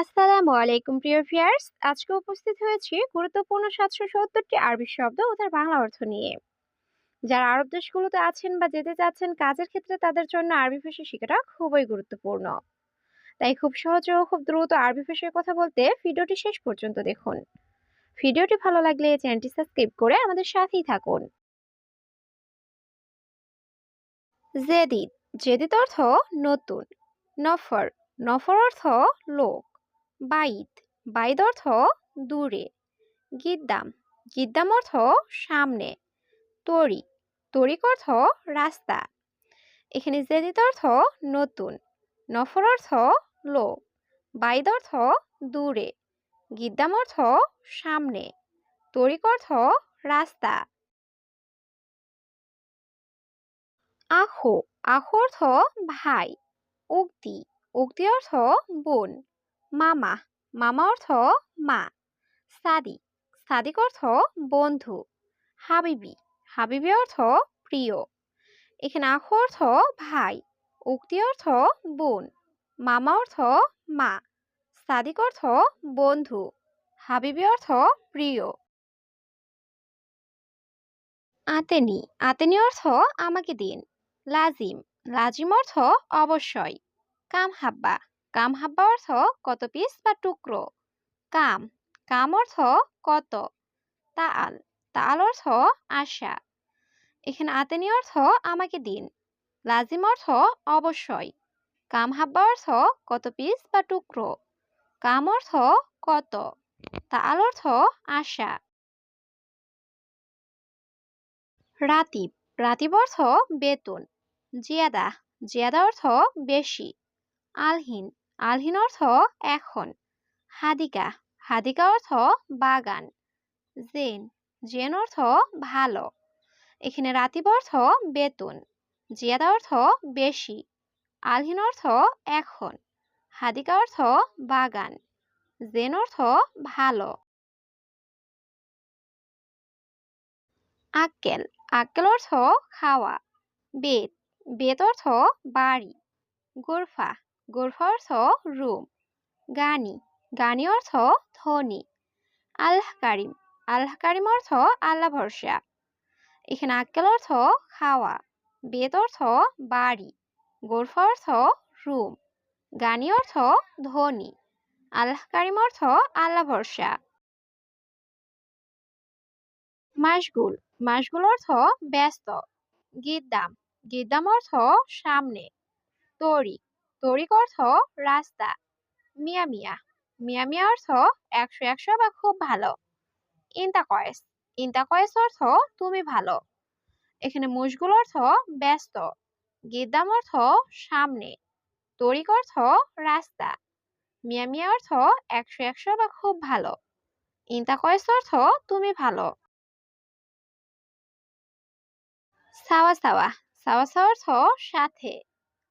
আসসালামু আলাইকুম, প্রিয় ভিউয়ার্স। আজকে উপস্থিত হয়েছি গুরুত্বপূর্ণ সাতশো সত্তরটি আরবি শব্দ ও তার বাংলা অর্থ নিয়ে। যারা আরব দেশগুলোতে আছেন বা যেতে চাচ্ছেন, কাজের ক্ষেত্রে তাদের জন্য আরবি ভাষা শেখাটা খুবই গুরুত্বপূর্ণ। তাই খুব সহজে ও খুব দ্রুত আরবি ভাষায় কথা বলতে ভিডিওটি শেষ পর্যন্ত দেখুন। ভিডিওটি ভালো লাগলে চ্যানেলটি সাবস্ক্রাইব করে আমাদের সাথেই থাকুন। জেদিদ। জেদিদ অর্থ নতুন। নফর। নফর অর্থ লোক। বাইদ। বাইদ অর্থ দূরে। গিদ্দাম। গিদ্দাম অর্থ সামনে। তরি। তরিক অর্থ রাস্তা। এখানে জেদিত অর্থ নতুন। নফর অর্থ লোক বাইদ অর্থ দূরে। গিদ্দাম অর্থ সামনে। তরিক অর্থ রাস্তা। আখো। আখো অর্থ ভাই। উক্তি। উক্তি অর্থ বোন। মামা। মামা অর্থ মা। সাদিক সাদিক অর্থ বন্ধু। হাবিবি। হাবিবি অর্থ প্রিয়। এখানে আখ অর্থ ভাই। উক্তি অর্থ বোন। মামা অর্থ মা। সাদিক অর্থ বন্ধু। হাবিবি অর্থ প্রিয়। আতেনি। আতেনি অর্থ আমাকে দিন। লাজিম। লাজিম অর্থ অবশ্যই। কাম হাব্বা কাম হাব্বা অর্থ কত পিস বা টুকরো? কাম কাম অর্থ কত? তাল তাল অর্থ আশা। এখানে আতেনি অর্থ আমাকে দিন, লাজিম অর্থ অবশ্যই। কাম হাব্বা অর্থ কত পিস বা টুকরো? কাম অর্থ কত? তাল অর্থ আশা। রাতিব রাতিব অর্থ বেতন, জিয়াদা জিয়াদা অর্থ বেশি। আলহিন আলহিন অর্থ এখন। হাদিকা হাদিকা অর্থ বাগান। জেন জেন অর্থ ভালো। এখানে রাতিব অর্থ বেতন, জিয়াদা অর্থ বেশি। আলহিন অর্থ এখন। হাদিকা অর্থ বাগান, জেন অর্থ ভালো। আক্কেল আক্কেল অর্থ খাওয়া। বেত বেত অর্থ বাড়ি। গোরফা গোরফা অর্থ রুম গানি গানি অর্থ ধনী। আল্লাহ কারিম আল্লাহ কারিম অর্থ আল্লাহ ভরসা এখানে আক্কেল অর্থ খাওয়া বেদ অর্থ বাড়ি গোরফা অর্থ রুম গানি অর্থ ধনী। আল্লাহ কারিম অর্থ আল্লাহ ভরসা মাসগুল মাসগুল অর্থ ব্যস্ত। গিদ্দাম। গিদ্দাম অর্থ সামনে। তরিক তরিক অর্থ রাস্তা। মিয়া মিয়া। মিয়া মিয়া অর্থ একশো একশো বা খুব ভালো। ইন্তা কয়েস ইন্তা কয়েস অর্থ তুমি ভালো। এখানে মুশগুল অর্থ ব্যস্ত। গিদ্দাম অর্থ সামনে। তরিক অর্থ রাস্তা। মিয়া মিয়া অর্থ একশো একশো বা খুব ভালো। ইন্তা কয়েস অর্থ তুমি ভালো। সাওয়া সাওয়া। সাওয়া সাওয়া অর্থ সাথে।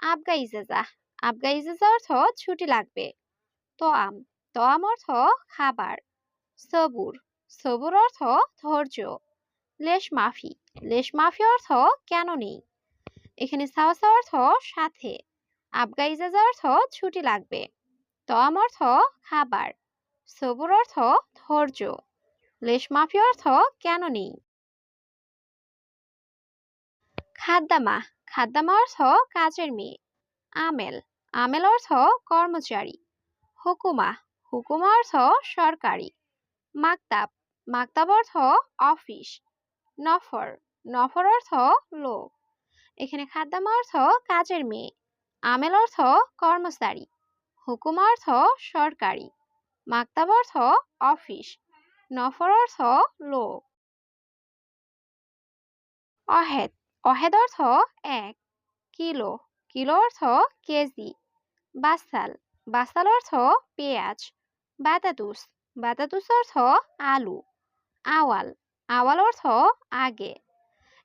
আবগা ইজাজা আবগা অর্থ ছুটি লাগবে। তোয়াম তোয়াম অর্থ খাবার। সবুর সবুর অর্থ ধৈর্য। লেশ মাফি লেশ মাফি অর্থ কেন নেই? এখানে সাওয়াসা অর্থ সাথে। আবগা অর্থ ছুটি লাগবে। তোয়াম অর্থ খাবার। সবুর অর্থ ধৈর্য। লেশ মাফি অর্থ কেন নেই? খাদ্দামা খাদ্দামা অর্থ কাজের মেয়ে। আমেল আমেল অর্থ কর্মচারী। হুকুমা হুকুমা অর্থ সরকারি। মাকতাব মাকতাব অর্থ অফিস। নফর নফর অর্থ লোক। এখানে খাদ্দামা অর্থ কাজের মেয়ে। আমেল অর্থ কর্মচারী। হুকুমা অর্থ সরকারি। মাকতাব অর্থ অফিস। নফর অর্থ লোক। অহেদ অহেদ অর্থ এক। কিলো কিলো অর্থ কেজি। বাসাল। বাসাল অর্থ পেঁয়াজ। বাতাতুস। বাতাতুস অর্থ আলু। আওয়াল। আওয়াল অর্থ আগে।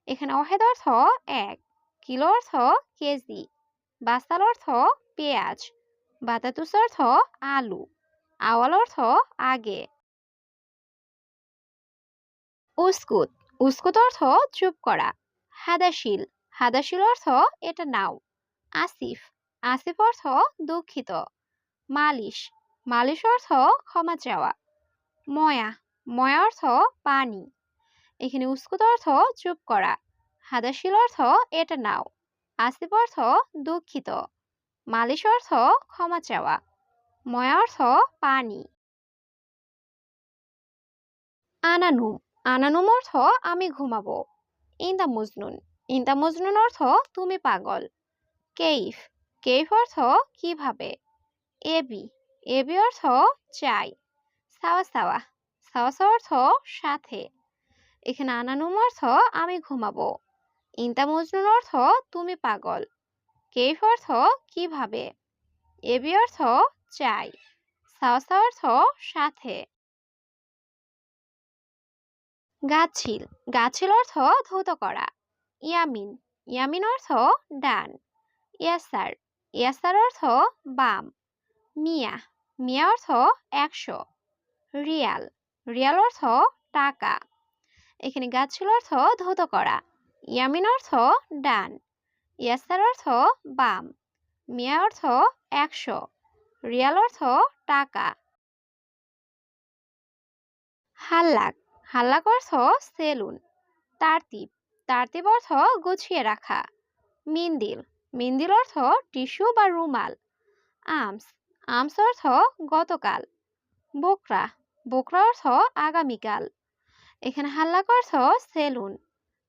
এখানে অহেদ অর্থ এক। কিলো অর্থ কেজি। বাসাল অর্থ পেঁয়াজ। বাতাতুস অর্থ আলু। আওয়াল অর্থ আগে। উস্কুত। উস্কুত অর্থ চুপ করা। হাদাশিল। হাদাশিল অর্থ এটা নাও। আসিফ। আসিফ অর্থ দুঃখিত। মালিশ মালিশ অর্থ ক্ষমা চাওয়া। ময়া ময়া অর্থ পানি। এখানে উস্কুত অর্থ চুপ করা। হাদাশিল অর্থ এটা নাও। আসিফ অর্থ দুঃখিত। মালিশ অর্থ ক্ষমা চাওয়া। ময়া অর্থ পানি। আনানুম আনানুম অর্থ আমি ঘুমাবো। ইন্দা মজনুন ইন্দা মজনুন অর্থ তুমি পাগল। কেইফ কেইফ অর্থ কীভাবে? এবি এবি অর্থ চাই। সাওয়া সাওয়া। সাওয়া সাওয়া অর্থ সাথে। এখানে আনানুম অর্থ আমি ঘুমাবো। ইন্তা মজনুন অর্থ তুমি পাগল। কেইফ অর্থ কীভাবে? এবি অর্থ চাই। সাওয়া অর্থ সাথে। গাছিল। গাছিল অর্থ ধৌত করা। ইয়ামিন। ইয়ামিন অর্থ ডান। ইয়াসার। ইয়াসার অর্থ বাম। মিয়া মিয়া অর্থ একশো। রিয়াল রিয়াল অর্থ টাকা। এখানে গাছিল অর্থ ধৌত করা। ইয়ামিন অর্থ ডান। ইয়াসার অর্থ বাম। মিয়া অর্থ একশো। রিয়াল অর্থ টাকা। হাল্লাক হাল্লাক অর্থ সেলুন। তারতিব তারতিব অর্থ গুছিয়ে রাখা। মিন্দিল মিন্দিল অর্থ টিস্যু বা রুমাল। আমস আমস অর্থ গতকাল। বোকরা বোকরা অর্থ আগামীকাল। এখানে হাল্লাক অর্থ সেলুন।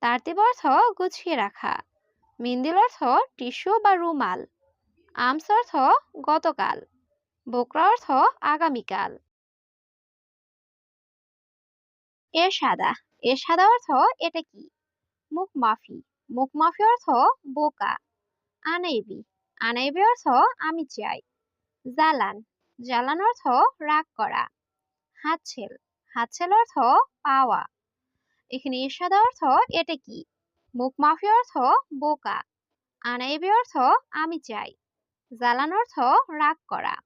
তারতিব অর্থ গুছিয়ে রাখা। মিন্দিল অর্থ টিস্যু বা রুমাল। আমস অর্থ গতকাল। বোকরা অর্থ আগামীকাল। এ সাদা এ সাদা অর্থ এটা কি? মুখ মাফি মুখ মাফি অর্থ বোকা। আনাইবি আনাইবি অর্থ আমি চাই। জালান জালান অর্থ রাগ করা। হাতছেল। হাতছেল অর্থ পাওয়া। এখানে ইরশাদ অর্থ এটা কি? মুখ মাফি অর্থ বোকা। আনাইবি অর্থ আমি চাই। জালান অর্থ রাগ করা।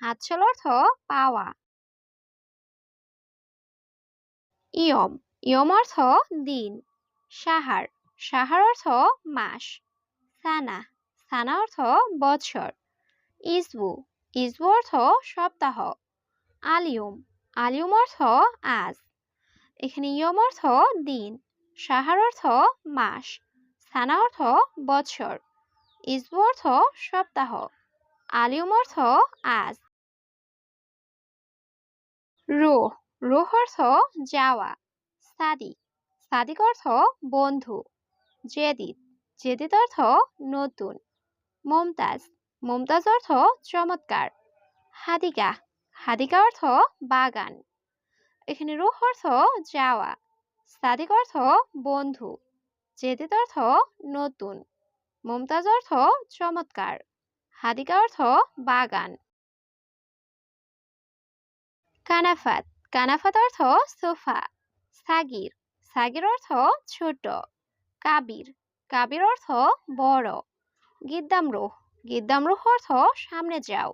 হাতছেল অর্থ পাওয়া। ইয়ম। ইয়ম অর্থ দিন। সাহার। সাহার অর্থ মাস। সানা। সানা অর্থ বছর ইসবু। ইসবু অর্থ সপ্তাহ। আলিউম আলিউম অর্থ আজ। এখানে ইয়ম অর্থ দিন। সাহার অর্থ মাস। সানা অর্থ বছর ইসবু অর্থ সপ্তাহ। আলিউম অর্থ আজ। রোহ। রোহ অর্থ যাওয়া। সাদিক। সাদিক অর্থ বন্ধু। জেদিদ। জেদিদ অর্থ নতুন। মমতাজ। মমতাজ অর্থ চমৎকার। হাদিকা। হাদিকা অর্থ বাগান। এখানে রুহ অর্থ যাওয়া। সাদিক অর্থ বন্ধু। জেদিদ অর্থ নতুন। মমতাজ অর্থ চমৎকার। হাদিকা অর্থ বাগান। কানাফাত। কানাফাত অর্থ সোফা। সাগির। সাগির অর্থ ছোট। কাবির। কাবির অর্থ বড়। গিদ্দামরোহ। গিদ্দামরোহ অর্থ সামনে যাও।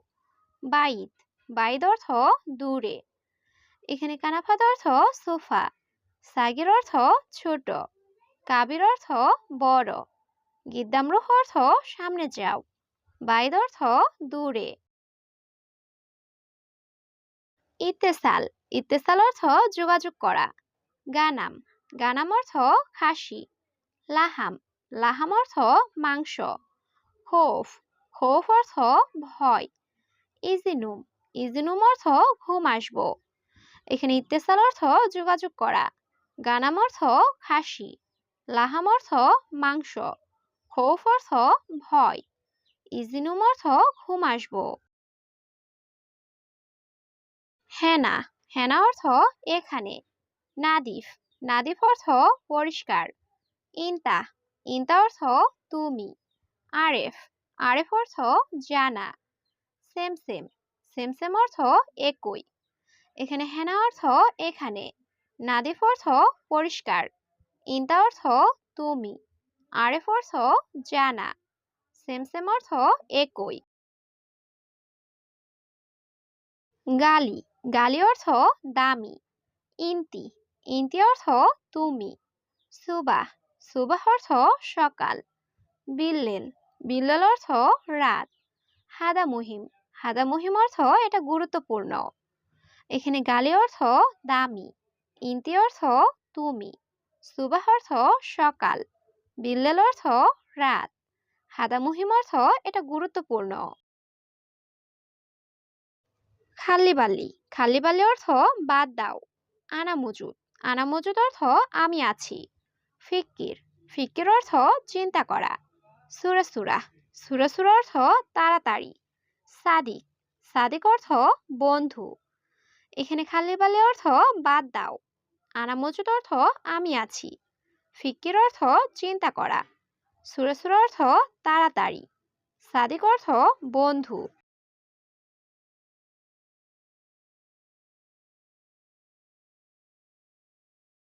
বাইদ বাইদ অর্থ দূরে। এখানে কানাফাত অর্থ সোফা। সাগির অর্থ ছোট। কাবির অর্থ বড়। গিদ্দামরোহ অর্থ সামনে যাও। বাইদ অর্থ দূরে। ইত্তেসাল। ইত্তেসাল অর্থ যোগাযোগ করা। গানাম। গানাম অর্থ খাসি। লাহাম। লাহাম অর্থ মাংস, খোফ খোফ অর্থ ভয়, ইজিনুম ইজিনুম অর্থ ঘুম আসব। এখানে ইত্তেসাল অর্থ যোগাযোগ করা, গানাম অর্থ খাসি লাহাম অর্থ মাংস, খৌফ অর্থ ভয়, ইজিনুম অর্থ ঘুম আসব। হেনা হেনা অর্থ এখানে, নাদিফ নাদিফ অর্থ পরিষ্কার ইনতা ইনতা অর্থ তুমি। আরেফ আরেফ অর্থ জানা। সেম সেম সেম সেম অর্থ একই। এখানে হেনা অর্থ এখানে, নাদিফ অর্থ পরিষ্কার। ইনতা অর্থ তুমি, আরেফ অর্থ জানা। সেম সেম অর্থ একই। গালি গালি অর্থ দামি। ইন্তি ইন্তি অর্থ তুমি। সুবাহ সুবাহ অর্থ সকাল। বিল্লেল বিল্লেল অর্থ রাত। হাদা মুহিম হাদা মুহিম অর্থ এটা গুরুত্বপূর্ণ। এখানে গালি অর্থ দামি, ইন্তি অর্থ তুমি। সুবাহ অর্থ সকাল, বিল্লেল অর্থ রাত। হাদা মুহিম অর্থ এটা গুরুত্বপূর্ণ। খাল্লিবাল্লি খাল্লিবাল্লি অর্থ বাদ দাও। আনা মজুদ আনা মজুদ অর্থ আমি আছি। ফিক্কির ফিক্কির অর্থ চিন্তা করা। সুরা সুরা। সুরা সুরা অর্থ তাড়াতাড়ি। সাদিক। সাদিক অর্থ বন্ধু। এখানে খাল্লিবাল্লি অর্থ বাদ দাও। আনা মজুদ অর্থ আমি আছি। ফিক্কির অর্থ চিন্তা করা। সুরা সুরা অর্থ তাড়াতাড়ি। সাদিক অর্থ বন্ধু।